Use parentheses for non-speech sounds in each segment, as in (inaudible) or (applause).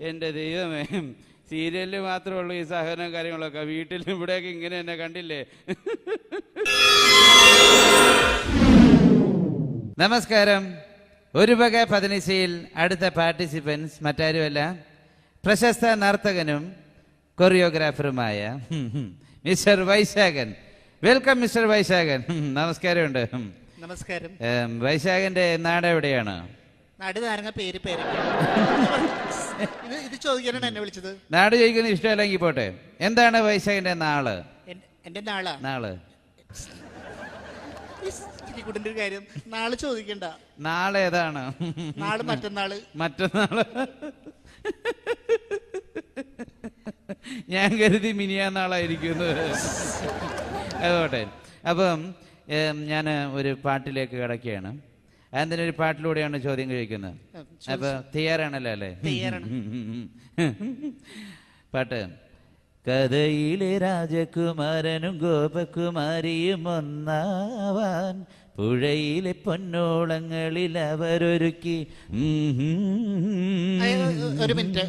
എന്റെ ദൈവമേ സീരിയലിൽ മാത്രമേ ഉള്ളൂ ഈ സഹനവും കാര്യങ്ങളൊക്കെ. വീട്ടിൽ ഇവിടെയൊക്കെ ഇങ്ങനെ എന്നെ കണ്ടില്ലേ? നമസ്കാരം. ഒരു വക പതിനിശയിൽ അടുത്ത പാർട്ടിസിപ്പൻസ് മറ്റാരുമല്ല പ്രശസ്ത നർത്തകനും കൊറിയോഗ്രാഫറുമായ Mr Vaishakhan. Welcome Mr Vaishakhan. നമസ്കാരമുണ്ട്. നമസ്കാരം. വൈശാഖന്റെ നാട് എവിടെയാണ് നാട് നാരങ്ങ പേര് പേര്. ഇത് ഇത് ചോദിക്കാനാണ് എന്നെ വിളിച്ചത്. നാട് ചോദിക്കുന്നത് ഇഷ്ടമല്ലെങ്കിൽ പോട്ടെ. എന്താണ് വൈശാഖിന്റെ നാൾ? എൻ- എന്റെ നാളാ? നാൾ. ഒരു കാര്യം. നാളെ ചോദിക്കണ്ട. നാളെ ഏതാണ്? നാളെ മറ്റന്നാൾ. മറ്റന്നാൾ. ഞാൻ കരുതി മിനിയാന്നാളായിരിക്കും അതോട്ടെ അപ്പം ഞാൻ ഒരു പാട്ടിലേക്ക് കിടക്കുകയാണ്. അതിനൊരു പാട്ടിലൂടെയാണ് ചോദ്യം കഴിക്കുന്നത്. അപ്പൊ തയ്യാറാണല്ലോ അല്ലേ. (laughs) പാട്ട്. കഥയിലെ രാജകുമാരനും ഗോപകുമാരിയും ഒന്നാവാൻ പുഴയിലെ പൊന്നോളങ്ങളിൽ അവരൊരുക്കി. ഒരു മിനിറ്റ്.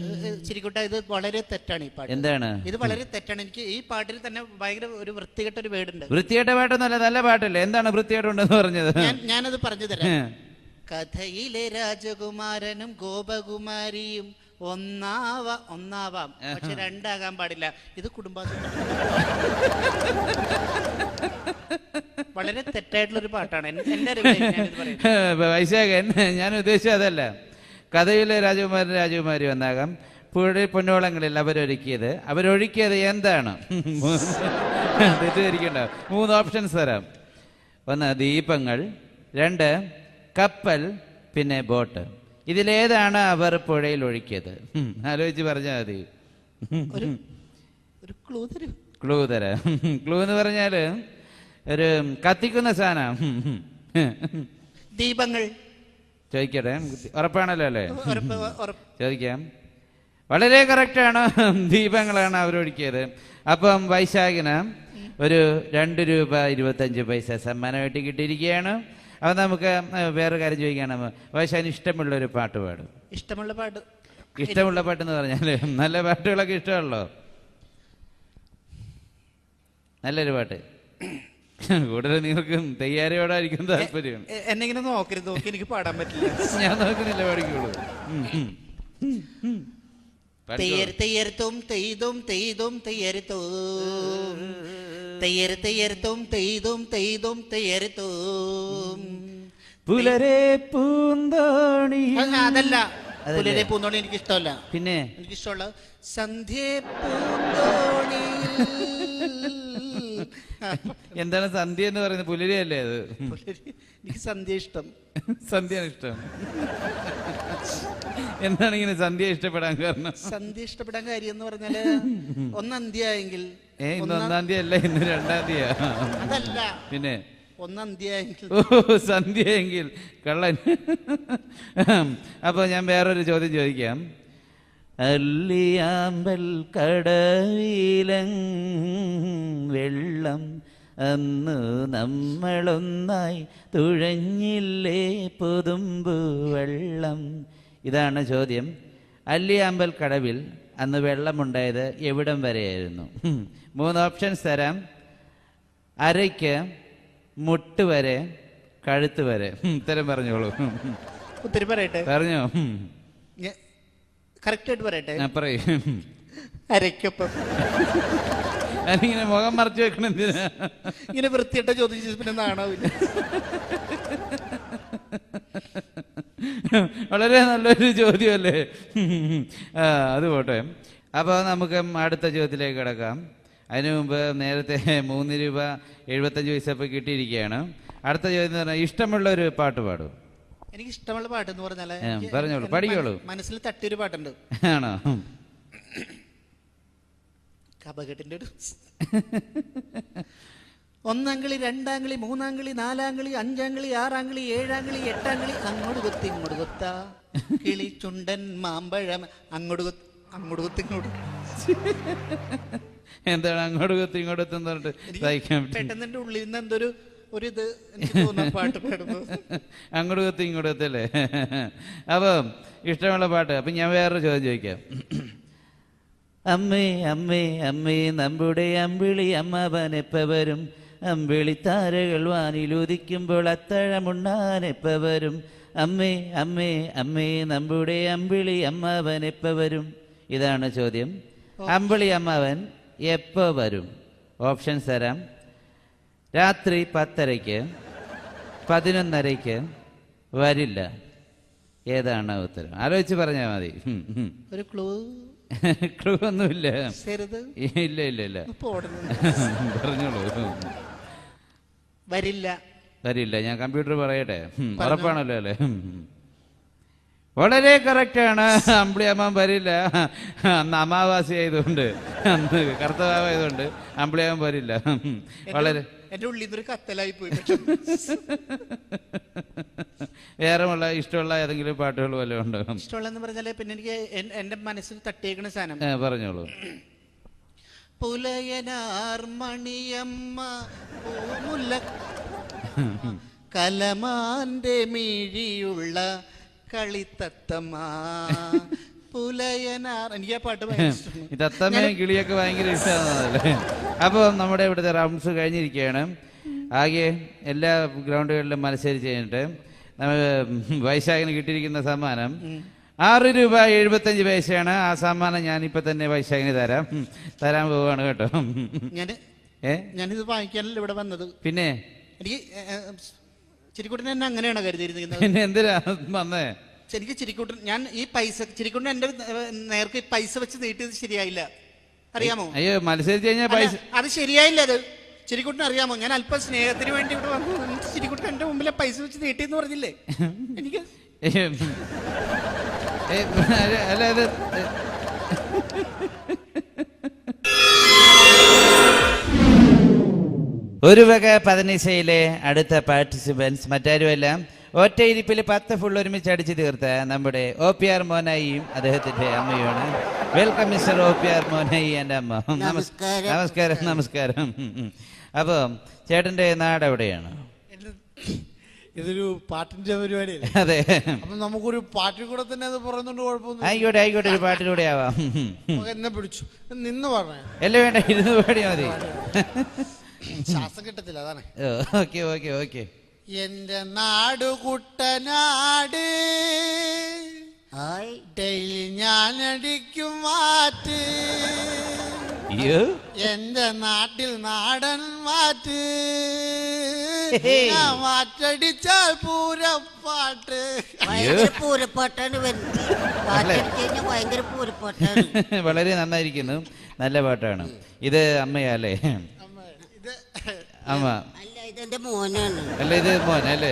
ചിരിക്കുട്ട ഇത് വളരെ തെറ്റാണ് ഈ പാട്ട്. എന്താണ്? ഇത് വളരെ തെറ്റാണ്. എനിക്ക് ഈ പാട്ടിൽ തന്നെ ഭയങ്കര ഒരു വൃത്തികെട്ട ഒരു വേർഡുണ്ട്. വൃത്തികെട്ട പാട്ടൊന്നുമല്ല നല്ല പാട്ടല്ലേ? എന്താണ് വൃത്തികേട്ടുണ്ടെന്ന് പറഞ്ഞത്? ഞാനത് പറഞ്ഞു തരാം. കഥയിലെ രാജകുമാരനും ഗോപകുമാരിയും ഒന്നാവ ഒന്നാവാം. പക്ഷെ രണ്ടാകാൻ പാടില്ല. ഇത് കുടുംബാസൂത്രം വളരെ തെറ്റായിട്ടുള്ള ഒരു പാട്ടാണ് എന്റെ (laughs) വൈശാഖൻ ഞാൻ ഉദ്ദേശിച്ചത് അതല്ല. കഥയിലെ രാജകുമാരൻ രാജകുമാരി വന്നാകാം. പുഴ പൊന്നോളങ്ങളിൽ അവരൊരുക്കിയത്. അവരൊഴുക്കിയത് എന്താണ്? (laughs) തെറ്റിദ്ധരിക്കണ്ട. മൂന്ന് ഓപ്ഷൻസ് തരാം. ഒന്ന് ദീപങ്ങൾ രണ്ട് കപ്പൽ പിന്നെ ബോട്ട്. ഇതിലേതാണ് അവർ പുഴയിൽ ഒഴുക്കിയത്. ആലോചിച്ച് പറഞ്ഞാൽ മതി. ഒരു ക്ലൂ തരൂ എന്ന് പറഞ്ഞാൽ ഒരു കത്തിക്കുന്ന സാധനം. ദീപങ്ങൾ. ചോദിക്കട്ടെ? ഉറപ്പാണല്ലോ അല്ലേ? ചോദിക്കാം. വളരെ കറക്റ്റാണ്. ദീപങ്ങളാണ് അവരൊഴുക്കിയത് അപ്പം വൈശാഖിന് ഒരു രണ്ട് രൂപ ഇരുപത്തഞ്ച് പൈസ സമ്മാനമായിട്ട് കിട്ടിയിരിക്കുകയാണ്. അപ്പം നമുക്ക് വേറെ കാര്യം ചോദിക്കാണ് വൈശാഖിന് ഇഷ്ടമുള്ള ഒരു പാട്ട് പാടും. ഇഷ്ടമുള്ള പാട്ട്. ഇഷ്ടമുള്ള പാട്ട് എന്ന് പറഞ്ഞാൽ നല്ല പാട്ടുകളൊക്കെ ഇഷ്ടമല്ലോ നല്ലൊരു പാട്ട്. കൂടുതൽ നിങ്ങൾക്ക് തയ്യാറിയോടായിരിക്കും താല്പര്യം. എന്നെങ്ങനെ എന്നെ നോക്കരുത്? നോക്കി എനിക്ക് പാടാൻ പറ്റില്ല. ഞാൻ നോക്കുന്നില്ല. പാടിക്കോളൂ. തെയ്യർ തെയ്യർത്തും തെയ്തും തെയ്തും തെയ്യരുത്തും തെയ്യർ തെയ്യർത്തും തെയ്തും തെയ്തും തെയ്യരുത്തും പുലരെ പൂന്തോണി. അത് അതല്ല. അതല്ലേ? പുലരെ പൂന്തോണി എനിക്ക് ഇഷ്ടമല്ല പിന്നെ? എനിക്ക് ഇഷ്ടമുള്ള സന്ധ്യ പൂന്തോണിയിൽ (laughs) എന്താണ് സന്ധ്യ എന്ന് പറയുന്നത്? പുലരിയല്ലേ അത്? പുലരി. എനിക്ക് സന്ധ്യ ഇഷ്ടം. (laughs) സന്ധ്യയാണ് ഇഷ്ടം. എന്താണ് ഇങ്ങനെ സന്ധ്യ ഇഷ്ടപ്പെടാൻ കാരണം? സന്ധ്യ ഇഷ്ടപ്പെടാൻ കാര്യം എന്ന് പറഞ്ഞാൽ (laughs) ഒന്ന് അന്ത്യായെങ്കിൽ ഏ ഇന്ന് ഒന്നാം- തീയതി അല്ല ഇന്ന് രണ്ടാം അതല്ല. പിന്നെ? ഒന്നാം ഓ സന്ധ്യയെങ്കിൽ. കള്ളൻ. അപ്പോൾ ഞാൻ വേറൊരു ചോദ്യം ചോദിക്കാം. അല്ലിയാമ്പൽ കടവിലം വെള്ളം അന്ന് നമ്മളൊന്നായി തുഴഞ്ഞില്ലേ പുതുമ്പു വെള്ളം? ഇതാണ് ചോദ്യം. അല്ലിയാമ്പൽ കടവിൽ അന്ന് വെള്ളമുണ്ടായത് എവിടം വരെയായിരുന്നു. മൂന്ന് ഓപ്ഷൻസ് തരാം. അരയ്ക്ക് മുട്ട് വരെ കഴുത്ത് വരെ. ഉത്തരം പറഞ്ഞോളൂ. ഉത്തരം പറയട്ടെ. പറഞ്ഞോ. ഹും. കറക്റ്റ് ആയിട്ട് പറയട്ടെ. പറയൂ. അരയ്ക്കൊപ്പം. ഞാനിങ്ങനെ മുഖം മറച്ചു വെക്കണം എന്തിനാ? ഇങ്ങനെ വൃത്തിയിട്ട ചോദിച്ചു പിന്നെ നാണാവില്ല. വളരെ നല്ലൊരു ചോദ്യമല്ലേ? അത് പോട്ടെ. അപ്പോൾ നമുക്ക് അടുത്ത ചോദ്യത്തിലേക്ക് കിടക്കാം. അതിനു മുമ്പ് നേരത്തെ മൂന്ന് രൂപ എഴുപത്തഞ്ച് പൈസ ഇപ്പോൾ കിട്ടിയിരിക്കുകയാണ്. അടുത്ത ചോദ്യം എന്ന് പറഞ്ഞാൽ ഇഷ്ടമുള്ള ഒരു പാട്ട് പാടും. എനിക്ക് ഇഷ്ടമുള്ള പാട്ട് എന്ന് പറഞ്ഞാൽ പറഞ്ഞോളൂ, പഠിക്കോളൂ. മന- മനസ്സിൽ തട്ടിയൊരു പാട്ടുണ്ട്. ആണോ. കപകെട്ടിന്റെ ഒരു (laughs) ഒന്നാംകിളി കളി ആറാം കളി ഏഴാം കളി എട്ടാം കളി അങ്ങോട്ട് കൊത്തി ഇങ്ങോട്ട് കൊത്ത. കിളി ചുണ്ടൻ മാമ്പഴം അങ്ങോട്ട് കൊത്തി അങ്ങോട്ട് കൊത്തി ഇങ്ങോട്ട് എന്താണ് അങ്ങോട്ട് കുത്തി ഇങ്ങോട്ട് എത്തുന്നുണ്ട് പെട്ടെന്ന് ഉള്ളിൽ നിന്ന് എന്തൊരു ഒരു ഇത് പാട്ട് പാടുന്നു. അങ്ങോട്ട് കൊത്തി ഇങ്ങോട്ട് കത്തല്ലേ അപ്പം ഇഷ്ടമുള്ള പാട്ട്. അപ്പം ഞാൻ വേറൊരു ചോദ്യം ചോദിക്കാം. അമ്മേ അമ്മേ അമ്മേ നമ്മുടെ അമ്പിളി അമ്മ എപ്പ വരും. അമ്പിളി താരകൾ വാനിലുദിക്കുമ്പോൾ അത്തഴമുണ്ണാനെപ്പവരും. വരും അമ്മേ അമ്മേ അമ്മേ നമ്മുടെ അമ്പിളി അമ്മാവൻ എപ്പ വരും ഇതാണ് ചോദ്യം. അമ്പിളി അമ്മാവൻ എപ്പോ വരും? ഓപ്ഷൻസ് തരാം. രാത്രി പത്തരയ്ക്ക് പതിനൊന്നരയ്ക്ക് വരില്ല. ഏതാണ് ഉത്തരം? ആലോചിച്ച് പറഞ്ഞാൽ മതി. ഒരു ക്ലൂ ക്ലൂ (laughs) ഒന്നുമില്ല. ഇല്ല ഇല്ല ഇല്ല. (laughs) പറഞ്ഞോളൂ. വരില്ല. വരില്ല. ഞാൻ കമ്പ്യൂട്ടർ പറയട്ടെ. ഉറപ്പാണല്ലോ അല്ലേ? കറക്റ്റ് വളരെ കറക്റ്റാണ് അമ്പിളിയമ്മ വരില്ല. അന്ന് അമാവാസി ആയതുകൊണ്ട് അന്ന് കർത്തവായതുകൊണ്ട് അമ്പിളി അമ്മ വരില്ല. വളരെ എന്റെ ഉള്ളിൽ നിന്നൊരു കത്തലായി പോയി വേറെ ഉള്ള ഇഷ്ടമുള്ള ഏതെങ്കിലും പാട്ടുകൾ വല്ലതും ഉണ്ടോ? ഇഷ്ടമുള്ളതെന്ന് പറഞ്ഞാൽ പിന്നെ എനിക്ക് എന്റെ മനസ്സിൽ തട്ടിയേക്കുന്ന സാധനം. പറഞ്ഞോളൂ. പുലയനാർ മണിയമ്മ പൂമുല്ല കലമാന്റെ മിഴിയുള്ള കളിത്തത്തമ്മ പുലയനാർ. എനിക്ക് ആ പാട്ട് തത്തമ്മയും കിളിയൊക്കെ ഭയങ്കര ഇഷ്ടമാണല്ലേ. അപ്പോൾ നമ്മുടെ ഇവിടുത്തെ റൗണ്ട്സ് കഴിഞ്ഞിരിക്കുകയാണ്. ആകെ എല്ലാ ഗ്രൗണ്ടുകളിലും മത്സരിച്ച് കഴിഞ്ഞിട്ട് നമ്മൾ വൈശാഖിന് കിട്ടിയിരിക്കുന്ന സമ്മാനം ആറ് രൂപ എഴുപത്തഞ്ച് പൈസയാണ്. ആ സമ്മാനം ഞാനിപ്പോൾ തന്നെ പൈസ വൈശാഖിന് തരാം തരാൻ പോവാണ് കേട്ടോ. ഞാൻ ഏ? ഞാനിത് വാങ്ങിക്കാനല്ല ഇവിടെ വന്നത്? പിന്നെ? എനിക്ക് ചിരിക്കുട്ടൻ എന്നെ അങ്ങനെയാണ് കരുതിയിരുന്നത്. പിന്നെ എന്തിനാ വന്നേ? എനിക്ക് ചിരിക്കുട്ടൻ ഞാൻ ഈ പൈസ ചിരിക്കുട്ടൻ എന്റെ നേർക്ക് പൈസ വെച്ച് നീട്ടിയത് ശരിയായില്ല. അറിയാമോ? അയ്യോ മത്സരിച്ച് കഴിഞ്ഞാൽ പൈസ അത് ശരിയായില്ല അത്. ചിരിക്കുട്ടൻ അറിയാമോ? ഞാൻ അല്പം സ്നേഹത്തിന് വേണ്ടി ഇവിടെ വന്നു. ചിരിക്കൂട്ടൻ എന്റെ മുമ്പിലെ പൈസ വെച്ച് നീട്ടിയെന്ന് പറഞ്ഞില്ലേ? (laughs) എനിക്ക് (laughs) അല്ല, അല്ല ഇത് ഒരു വക പതിനീശയിലെ അടുത്ത പാർട്ടിസിപ്പൻസ് മറ്റാരുമല്ല ഒറ്റയിരിപ്പിൽ പത്ത് ഫുൾ ഒരുമിച്ച് അടിച്ചു തീർത്ത നമ്മുടെ ഒ പി ആർ മോനായിയും അദ്ദേഹത്തിന്റെ അമ്മയുമാണ്. Welcome Mr O P R Monayi എന്റെ അമ്മ. നമസ്കാരം. നമസ്കാരം നമസ്കാരം. അപ്പോൾ ചേട്ടന്റെ നാട് എവിടെയാണ്? ഇതൊരു പാട്ടിന്റെ പരിപാടിയല്ലേ? അതെ. അപ്പൊ നമുക്കൊരു പാട്ടിൽ കൂടെ തന്നെ അത് പറയുന്നുണ്ട് കുഴപ്പമൊന്നും ആയിക്കോട്ടെ ആയിക്കോട്ടെ ഒരു പാട്ടിലൂടെ ആവാം. എന്നെ പിടിച്ചു. നിന്ന് പറഞ്ഞു. എല്ലാം വേണ്ട ഇരുന്ന് പാടിയാ മതി. ശ്വാസം കിട്ടത്തില്ല അതാണ്. Okay okay okay. എന്റെ നാട് കുട്ടനാട് ഹായ്. ഡെയിലി ഞാൻ അടിക്കും മാറ്റ്. എന്റെ നാട്ടിൽ നാടൻ മാറ്റ്. മാറ്റടിച്ചാൽ പൂരപ്പാട്ട് പൂരപ്പാട്ടാണ് വരുന്നത് ഭയങ്കര പൂരപ്പാട്ടാണ്. (laughs) വളരെ നന്നായിരിക്കുന്നു. നല്ല പാട്ടാണ്. ഇത് അമ്മയാലേ അമ്മ, അല്ല ഇതെന്റെ മോനാണ്. അല്ല ഇത് മോൻ അല്ലേ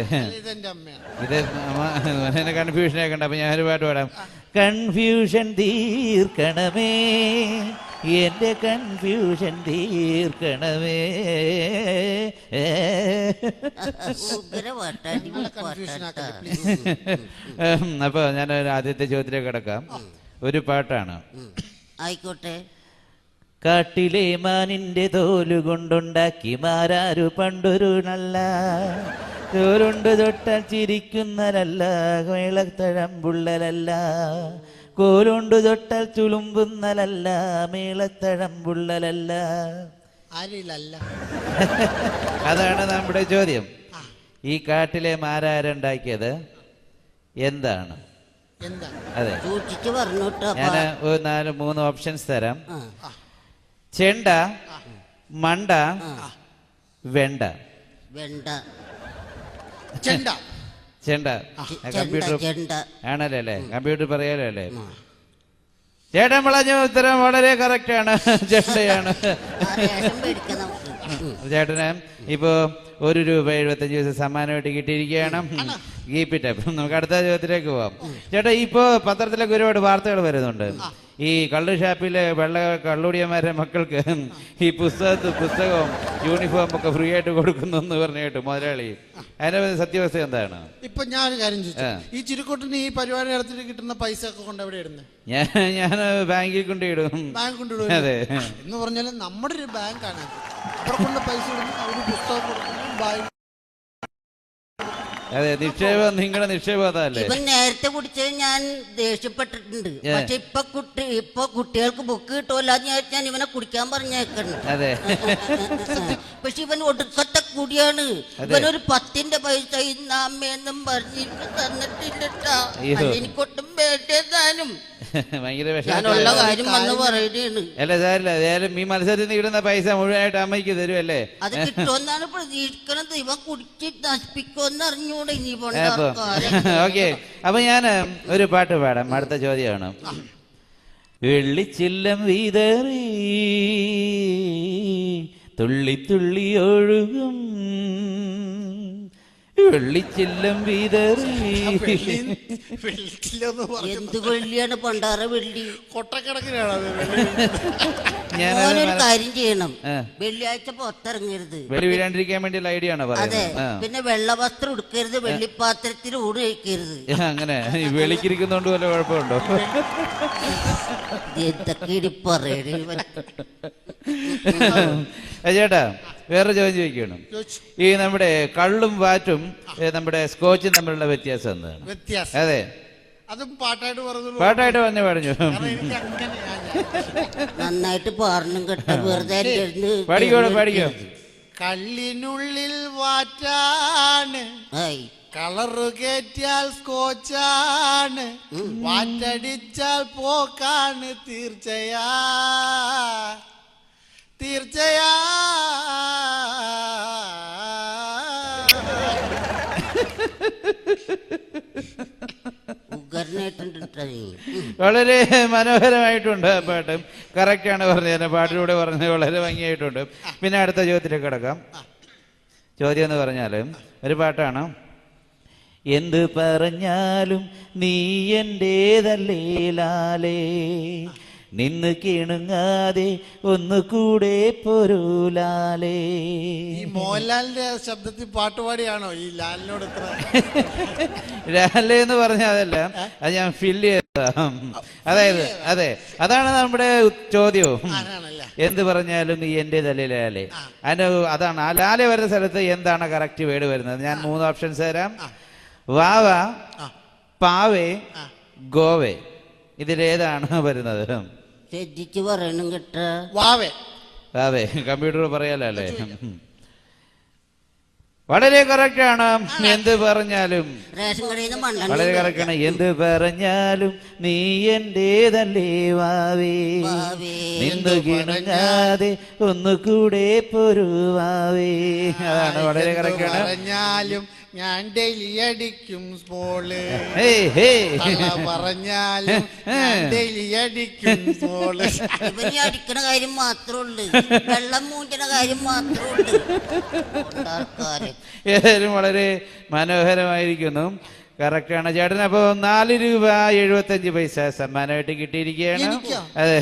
ഇത് അമ്മ എന്നെ കൺഫ്യൂഷൻ ആക്കണ്ട. അപ്പൊ ഞാനൊരു പാട്ട് പാടാം. കൺഫ്യൂഷൻ തീർക്കണമേ. എന്റെ കൺഫ്യൂഷൻ തീർക്കണമേ. ഉഗ്ര പാട്ടാണ് കൺഫ്യൂഷൻ ആക്കല്ലേ പ്ലീസ് അപ്പൊ ഞാൻ ഒരു ആദ്യത്തെ ചോദ്യത്തിലേക്ക് കിടക്കാം. ഒരു പാട്ടാണ്. ആയിക്കോട്ടെ. കാട്ടിലെ മാനിന്റെ തോലുകൊണ്ടുണ്ടാക്കി മാരാരു പണ്ടൊരു നല്ല തോലുണ്ട് തൊട്ടാൽ ചിരിക്കുന്നതല്ല മേളത്തഴമ്പുള്ളലല്ല കോലുണ്ട് തൊട്ടാൽ ചുളുമ്പുന്നലല്ല മേളത്തഴമ്പുള്ളലല്ല ആരില്ലല്ല അതാണ് നമ്മുടെ ചോദ്യം. ഈ കാട്ടിലെ മാരാരുണ്ടാക്കിയത് എന്താണ്? എന്താ? അതെ. ഞാൻ ഒരു നാല് മൂന്ന് ഓപ്ഷൻസ് തരാം. ചെണ്ട മണ്ട വെണ്ട. വെണ്ട. ചെണ്ട. ചെണ്ട കമ്പ്യൂട്ടർ ആണല്ലേ? അല്ലേ കമ്പ്യൂട്ടർ പറയാലോ അല്ലേ ചേട്ടൻ പറഞ്ഞ ഉത്തരം വളരെ കറക്റ്റ് ആണ്. (laughs) ചേട്ടയാണ് ചേട്ടന് ഇപ്പോ ഒരു രൂപ എഴുപത്തഞ്ച് ദിവസം സമ്മാനമായിട്ട് കിട്ടിയിരിക്കുകയാണ്. കീപ് ഇറ്റ് അപ്പ് നമുക്ക് അടുത്ത ചോദ്യത്തിലേക്ക് പോവാം. ചേട്ടാ ഇപ്പോ പത്രത്തിലൊക്കെ ഒരുപാട് വാർത്തകൾ വരുന്നുണ്ട്. ഈ കള്ളു ഷാപ്പിലെ വെള്ള കള്ളുടിയന്മാരുടെ മക്കൾക്ക് ഈ പുസ്തകത്ത് പുസ്തകവും യൂണിഫോം ഒക്കെ ഫ്രീ ആയിട്ട് കൊടുക്കുന്നു എന്ന് പറഞ്ഞു കേട്ടു മുതലാളി അതിന്റെ സത്യാവസ്ഥ എന്താണ്? ഇപ്പൊ ഞാൻ കാര്യം ചോദിച്ചു ഈ ചുരുക്കൂട്ടിന് ഈ പരിപാടി നടത്തിട്ട് കിട്ടുന്ന പൈസ ഒക്കെ കൊണ്ട് എവിടെ ഇടുന്നത് ഞാൻ ഞാൻ ബാങ്കിൽ കൊണ്ടിടും ബാങ്ക് കൊണ്ടിടും അതെ. എന്ന് പറഞ്ഞാൽ നമ്മുടെ ഒരു ബാങ്കാണ് അവിടെ കൊണ്ട് പൈസ ഇടുന്നു അവർ പുസ്തകം കൊടുക്കുന്നു അതെ നിക്ഷേപം നിങ്ങളുടെ നിക്ഷേപം അതല്ലേ ഇവൻ നേരത്തെ കുടിച്ചത് ഞാൻ ദേഷ്യപ്പെട്ടിട്ടുണ്ട് ഏ. പക്ഷെ ഇപ്പൊ കുട്ടി ഇപ്പൊ കുട്ടികൾക്ക് ബുക്ക് കിട്ടുമല്ലോ വിചാരിച്ച് ഞാൻ ഇവനെ കുടിക്കാൻ പറഞ്ഞേക്കുന്നു അതെ (laughs) പക്ഷെ ഇവൻ ഒടുക്കത്തെ കൂടിയാണ് അതെ. ഇവനൊരു പത്തിന്റെ പൈസ ഇന്ന് അമ്മയെന്നും പറഞ്ഞിട്ട് തന്നിട്ടില്ലട്ടാ അയ്യോ. അല്ല എനിക്കൊട്ടും (laughs) അല്ല സാരില്ല ഏതായാലും ഈ മത്സരത്തിൽ നിന്ന് കിട്ടുന്ന പൈസ മുഴുവനായിട്ട് അമ്മയ്ക്ക് തരുമല്ലേ അത് കിട്ടുമെന്നാണ് പ്രതീക്ഷിക്കണത്. ഇവ കുടിച്ച് നശിപ്പിക്കുമെന്ന് അറിഞ്ഞൂടെ ഇനി ഓക്കെ. അപ്പൊ (laughs) ഞാൻ ഒരു പാട്ട് പാടാം. അടുത്ത ചോദ്യമാണ്. വെള്ളിച്ചില്ലം വീതറി തുള്ളി തുള്ളി ഒഴുകും. വെള്ളിച്ചില്ലം വീതറി. എന്ത് വെള്ളിയാണ് പണ്ടാറ വെള്ളി? കൊട്ടക്കിടക്കിനാണ് വെള്ളി ഞാൻ മോനൊരു കാര്യം ചെയ്യണം. വെള്ളിയാഴ്ച പുറത്തിറങ്ങരുത്. വെളി വീഴാണ്ടിരിക്കാൻ വേണ്ടിയുള്ള ഐഡിയ ആണോ അതെ. പിന്നെ വെള്ളവസ്ത്രം എടുക്കരുത് വെള്ളിപ്പാത്രത്തിൽ ഊട് കഴിക്കരുത്. അങ്ങനെ. വെളിക്കിരിക്കുന്നോണ്ട് വല്ല കുഴപ്പമുണ്ടോ? എന്തൊക്കെ ഇടി പറയണേ ചേട്ടാ വേറെ ചോദ്യം ചോദിക്കണം ഈ നമ്മുടെ കള്ളും വാറ്റും നമ്മുടെ സ്കോച്ചും തമ്മിലുള്ള വ്യത്യാസം എന്താണ്? വ്യത്യാസം. അതെ. അതും പാട്ടായിട്ട് പറഞ്ഞു പാട്ടായിട്ട് പറഞ്ഞു. പറഞ്ഞു നന്നായിട്ട് പാടണം കേട്ട. വെറുതെ പഠിക്കോ പാടിക്കോ കള്ളിനുള്ളിൽ വാറ്റാണ്. കളറ് കയറ്റിയാൽ സ്കോച്ചാണ്. വാറ്റടിച്ചാൽ പോക്കാണ് തീർച്ചയാ. തീർച്ചയാ. വളരെ മനോഹരമായിട്ടുണ്ട് പാട്ട്. കറക്റ്റ് ആണ് പറഞ്ഞത്. പാട്ടിലൂടെ പറഞ്ഞത് വളരെ ഭംഗിയായിട്ടുണ്ട്. പിന്നെ അടുത്ത ചോദ്യത്തിലേക്ക് കിടക്കാം. ചോദ്യം എന്ന് പറഞ്ഞാൽ ഒരു പാട്ടാണ്. എന്ത് പറഞ്ഞാലും നീ എന്റേതല്ലേ ലാലേ? നിന്ന് കിണുങ്ങാതെ ഒന്നുകൂടെ പൊരുലാലേ. ഈ മോഹൻലാലിന്റെ ശബ്ദത്തിൽ പാട്ടുപാടിയാണോ ഈ ലാലിനോട് ഇത്ര? ലാലേ എന്ന് പറഞ്ഞ അതല്ല അത് ഞാൻ ഫില്ല് ചെയ്തതാ. അതായത് അതെ അതാണ് നമ്മുടെ ചോദ്യവും എന്ത് പറഞ്ഞാലും നീ എന്റെ തലയിലാലേ അതിന്റെ അതാണ് ആ ലാലെ വരുന്ന സ്ഥലത്ത് എന്താണ് കറക്റ്റ് വേർഡ് വരുന്നത്? ഞാൻ മൂന്ന് ഓപ്ഷൻസ് തരാം. വാവ പാവേ. ഗോവേ. ഇതിലേതാണ് വരുന്നത്. ശ്രദ്ധിച്ച് പറയണം കേട്ട. വാവേ. വാവേ കമ്പ്യൂട്ടർ പറയാലല്ലേ വളരെ കറക്റ്റ് ആണ്? എന്ത് പറഞ്ഞാലും. റേഷൻ കടയിൽ നിന്ന് വളരെ മണ്ണെണ്ണ കറക്റ്റ് ആണ് എന്ത് പറഞ്ഞാലും നീ എന്റേതല്ലേ വാവേ. വാവേ. നിന്ന് കിണങ്ങാതെ ഒന്നുകൂടെ പൊരുവാവേ. അതാണ് വളരെ കറക്റ്റാണ്. കറക്റ്റ് ആണ് പറഞ്ഞാലും ഞാൻ ഡെയിലി അടിക്കും സ്മോൾ ഹേയ്. പറഞ്ഞാലും ഞാൻ ഡെയിലി അടിക്കും സ്മോൾ ഇവന് അടിക്കണ കാര്യം മാത്രമേ ഉള്ളൂ വെള്ളം മൂഞ്ചണ കാര്യം മാത്രമേ ഉള്ളൂ ഏതായാലും വളരെ മനോഹരമായിരിക്കുന്നു. കറക്റ്റ് ആണ് ചേട്ടൻ. അപ്പൊ നാല് രൂപ എഴുപത്തഞ്ച് പൈസ സമ്മാനമായിട്ട് കിട്ടിയിരിക്കുകയാണ്. അതെ.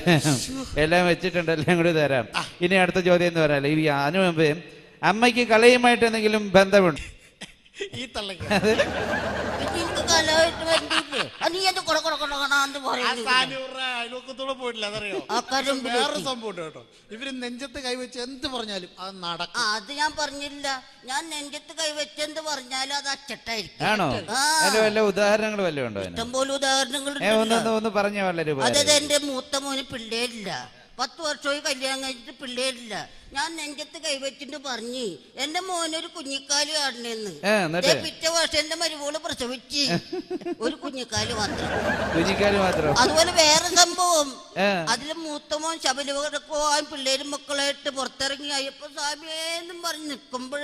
എല്ലാം വെച്ചിട്ടുണ്ട്. എല്ലാം കൂടി തരാം. ഇനി അടുത്ത ചോദ്യം എന്ന് പറയാം ഈ അതിനു മുമ്പ് അമ്മയ്ക്ക് കലയുമായിട്ട് എന്തെങ്കിലും ബന്ധമുണ്ട്? ഈ തള്ളക്ക് അയൽവക്കത്തോടെ പോയിട്ടില്ല അതറിയോ? വേറൊരു സംഭവം ഉണ്ട് കേട്ടോ. ഇവർ നെഞ്ചത്ത് കൈവച്ച് എന്ത് പറഞ്ഞാലും അത് നടക്ക. അത് ഞാൻ പറഞ്ഞില്ല. ഞാൻ നെഞ്ചത്ത് കൈവച്ചെന്ന് പറഞ്ഞാലും അത് അച്ചട്ടായിരിക്കും. ആണോ. വല്ല ഉദാഹരണങ്ങൾ വല്ലതും ഉണ്ടോ ഇഷ്ടംപോലെ ഉദാഹരണങ്ങൾ ഒന്ന് ഒന്ന് പറഞ്ഞ വളരെ അതായത് എന്റെ മൂത്ത മോന് പിള്ളേരില്ല. പത്ത് വർഷമായി കല്യാണം കഴിച്ചിട്ട് പിള്ളേരില്ല. ഞാൻ നെഞ്ചത്ത് കൈവച്ചിട്ട് പറഞ്ഞു എന്റെ മോനൊരു കുഞ്ഞിക്കാലി ആടണെന്ന്? പിറ്റേ വർഷം എന്റെ മരുമോൾ പ്രസവിച്ച്. (laughs) ഒരു കുഞ്ഞിക്കാലി മാത്രം. മാത്രം? അതുപോലെ വേറെ സംഭവം. അതിൽ അതിൽ മൂത്ത മോൻ ശബരിമല പോവാൻ പിള്ളേരും മക്കളായിട്ട് പുറത്തിറങ്ങി അയ്യപ്പ സ്വാമിയെന്നും പറഞ്ഞ് നിൽക്കുമ്പോൾ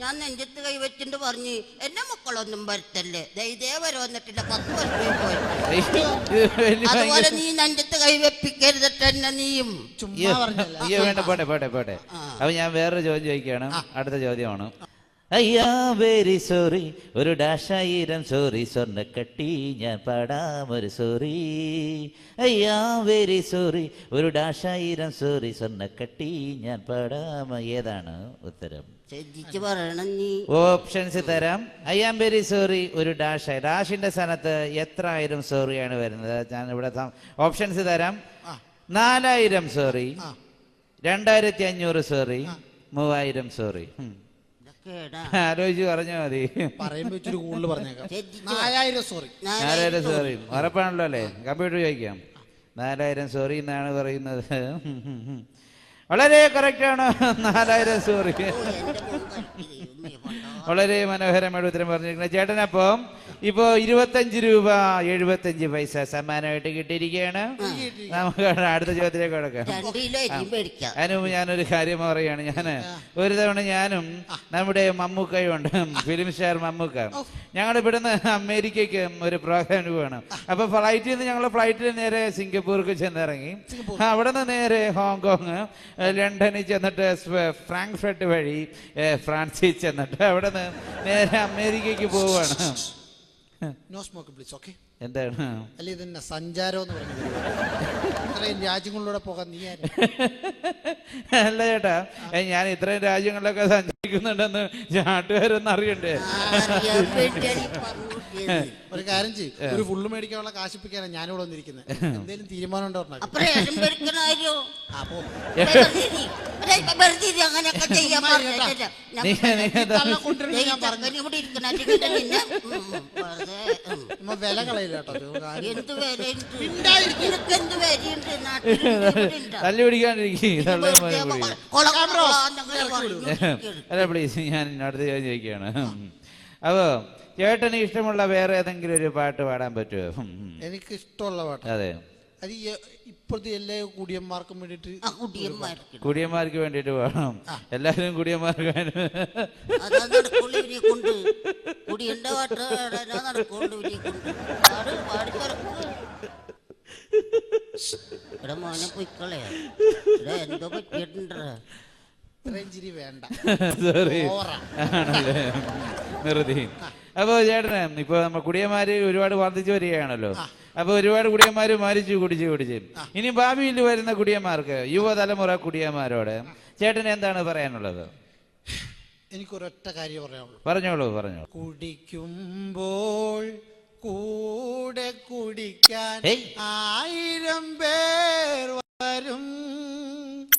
ഞാൻ നെഞ്ചത്ത് കൈവച്ചിട്ട് പറഞ്ഞു എന്നെ മക്കളൊന്നും വരത്തല്ലേ? ഇതേ വരെ വന്നിട്ടില്ല പത്ത് വർഷമായി പോയിട്ടുണ്ട് അതുപോലെ നീ നെഞ്ചത്ത് കൈവെപ്പിക്കരുതട്ടെ എന്നെ നീയും. ചുമ്മാ അയ്യോ, വേണ്ട പോട്ടെ പോട്ടെ പോട്ടെ. അപ്പൊ ഞാൻ വേറൊരു ചോദ്യം ചോദിക്കുകയാണ്. അടുത്ത ചോദ്യമാണ്. അയ്യാ വെരി സോറി ഒരു ഡാഷായിരം സോറി സ്വർണ സ്വർണക്കട്ടി ഞാൻ പാടാമൊരു ഒരു സോറി അയ്യാ വെരി സോറി ഒരു ഡാഷായിരം സോറി സ്വർണ സ്വർണക്കട്ടി ഞാൻ പാടാമ ഏതാണ് ഉത്തരം? ഓപ്ഷൻസ് തരാം. ഐ ആം വെരി സോറി ഒരു ഡാഷ് ഡാഷിന്റെ സ്ഥാനത്ത് എത്ര ആയിരം സോറിയാണ് വരുന്നത്? ഞാൻ ഇവിടെ ഓപ്ഷൻസ് തരാം. നാലായിരം സോറി രണ്ടായിരത്തി അഞ്ഞൂറ് സോറി മൂവായിരം സോറി (laughs) ആലോചിച്ച് പറഞ്ഞാൽ മതി. നാലായിരം സോറി ഉറപ്പാണല്ലോ അല്ലേ? കമ്പ്യൂട്ടർ ചോദിക്കാം. നാലായിരം സോറി എന്നാണ് പറയുന്നത്. വളരെ കറക്റ്റാണ് നാലായിരം സോറി. വളരെ മനോഹരമായിട്ട് ഉത്തരം പറഞ്ഞിരിക്കുന്നത്. ചേട്ടനപ്പം ഇപ്പോ ഇരുപത്തഞ്ച് രൂപ എഴുപത്തഞ്ച് പൈസ സമ്മാനമായിട്ട് കിട്ടിയിരിക്കുകയാണ്. നമുക്ക് അടുത്ത ചോദ്യത്തിലേക്ക് കിടക്കാം. അതിനു മുമ്പ് ഞാനൊരു കാര്യം പറയുകയാണ്. ഞാൻ ഒരു തവണ ഞാനും നമ്മുടെ മമ്മൂക്കയും ഉണ്ട് ഫിലിം സ്റ്റാർ മമ്മൂക്ക. ഞങ്ങൾ ഇവിടുന്ന് അമേരിക്കയ്ക്ക് ഒരു പ്രോഗ്രാമിന് പോകണം അപ്പൊ ഫ്ലൈറ്റിൽ നിന്ന് ഞങ്ങൾ ഫ്ലൈറ്റിൽ നേരെ സിംഗപ്പൂർക്ക് ചെന്നിറങ്ങി. അവിടെ നിന്ന് നേരെ ഹോങ്കോങ്. ലണ്ടനിൽ ചെന്നിട്ട് ഫ്രാങ്ക്ഫർട്ട് വഴി ഫ്രാൻസിൽ ചെന്നിട്ട് അവിടെ നിന്ന് നേരെ അമേരിക്കയ്ക്ക് പോവുകയാണ്. നോ സ്മോക്ക് പ്ലീസ് ഓക്കെ എന്താണ്? അല്ല ഇതന്നെ സഞ്ചാരം എന്ന് പറഞ്ഞത് ഇത്രയും രാജ്യങ്ങളിലൂടെ പോകാൻ നീ ആരാ? അല്ല ചേട്ടാ ഞാൻ ഇത്രയും രാജ്യങ്ങളിലൊക്കെ സഞ്ചരിക്കുന്നുണ്ടെന്ന് നാട്ടുകാരൊന്നും അറിയണ്ടേ? പറഞ്ഞു. ഒരു കാര്യം ചെയ്യും. ഒരു ഫുള്ള് മേടിക്കാനുള്ള കാശിപ്പിക്കാനാണ് ഞാനിവിടെ വന്നിരിക്കുന്നത് എന്തെങ്കിലും തീരുമാനം ഉണ്ടോ പറഞ്ഞു വില കളയില്ല എന്ത്? (laughs) തല്ലി പിടിക്കാണ്ടിരിക്കും. അല്ല പ്ലീസ് ഞാൻ അടുത്ത ചോദ്യം ചോദിക്കുകയാണ്. അപ്പോ ചേട്ടന് ഇഷ്ടമുള്ള വേറെ ഏതെങ്കിലും ഒരു പാട്ട് പാടാൻ പറ്റുമോ. എനിക്ക് ഇഷ്ടമുള്ള പാട്ട്. അതെ. അത് ഈ ഇപ്പോഴത്തെ എല്ലാ കുടിയന്മാർക്കും വേണ്ടിട്ട് ആ കുടിയന്മാർക്ക്. കുടിയന്മാർക്ക് വേണ്ടിട്ട് പാടാം എല്ലാവരും കുടിയന്മാർക്ക് വേണ്ടി. കൊണ്ട്. കുടിയന്റെ നടക്കുള്ളൂ ഇവിടെ മോനെ എന്തോ പറ്റിയിട്ടുണ്ടാ? ഇത്രയും സോറി. ആണല്ലേ? നിർത്തി. അപ്പൊ ചേട്ടനെ ഇപ്പൊ നമ്മ കുടിയന്മാര് ഒരുപാട് വർദ്ധിച്ചു വരികയാണല്ലോ. അപ്പൊ ഒരുപാട് കുടിയന്മാര് മരിച്ചു കുടിച്ച് കുടിച്ച്. ഇനി ഭാവിയിൽ വരുന്ന കുടിയന്മാർക്ക് യുവതലമുറ കുടിയന്മാരോട് ചേട്ടന് എന്താണ് പറയാനുള്ളത്? എനിക്കൊരൊറ്റ കാര്യം പറയാനുള്ളൂ. പറഞ്ഞോളൂ പറഞ്ഞോളൂ. കുടിക്കുമ്പോൾ കൂടെ കുടിക്കാൻ ആയിരം പേർ വരും.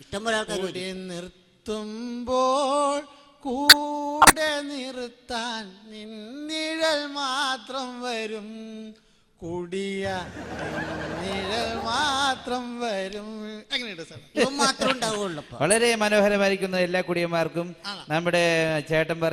ഇഷ്ടംപോലെ ആൾക്കാർ കൂടി നിർത്തുമ്പോൾ കൂടെ നിർത്താൻ നിന്നിഴൽ മാത്രം വരും. കുടിയ മാത്രം വരും. സാർ? മാത്രം ഉണ്ടാവുള്ളൂ വളരെ മനോഹരമായിരിക്കുന്ന എല്ലാ കുടിയന്മാർക്കും നമ്മുടെ ചേട്ടൻ പറ